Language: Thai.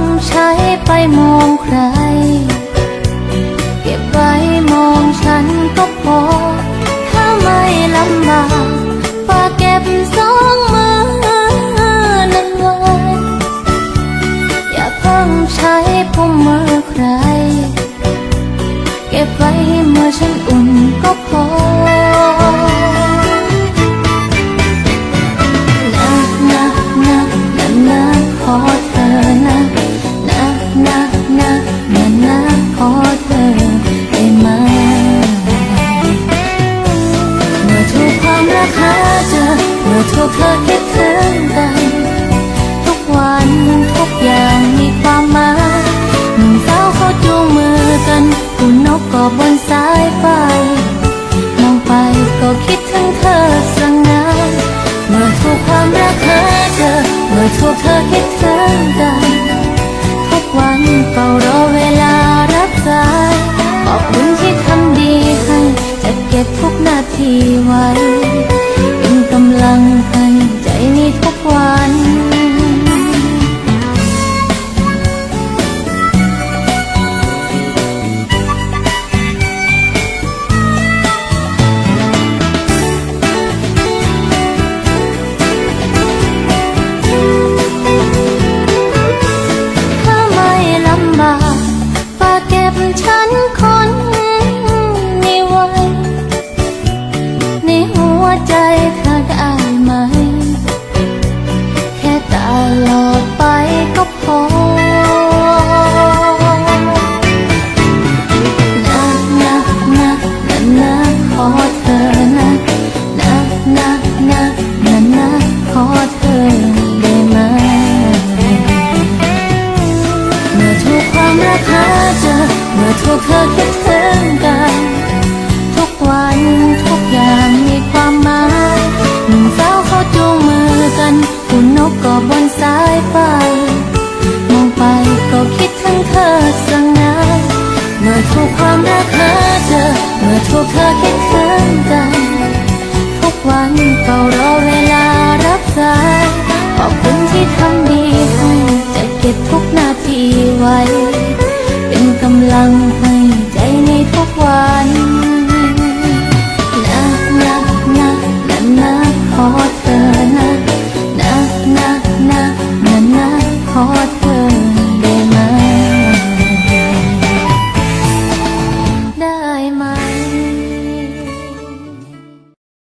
ว้ไปมองใคร เก็บไว้มองฉันก็พอ ถ้าไม่ลำบากฝากเก็บสองมือนั้นไว้อย่าเพิ่งใช้พุ่มมือใคร เก็บไว้เมื่อฉันอุ่นก็พ หาเจอเมื่อถูกเธอคิดถึงกัน ทุกวันทุกอย่างมีความหมายหนุ่มสาวเขาจูงมือกันคุณนกก็บนสายไฟมองไปก็คิดถึงเธอสังนานเมื่อถูกความรักหาเจอเมื่อถูกเธอคิดถึงกัน ทุกวันเฝ้ารอเวลารับสายขอบคุณที่ทำดีให้จะเก็บทุกนาทีไว้ เป็นกำลังให้ใจนี้ทุกวันถ้าไม่ลำบากฝากเก็บฉันคน เมื่อถูกเธอคิดถึงกัน ทุกวันทุกอย่างมีความหมายหนุ่มสาวเขาจูงมือกันคุณนกก็บนสายไฟมองไปก็คิดถึงเธอสังนานเมื่อถูกความรักหาเจอเมื่อถูกเธอคิดถึงกัน ทุกวันเฝ้ารอเวลารับสายขอบคุณที่ทำดีให้จะเก็บทุกนาทีไว้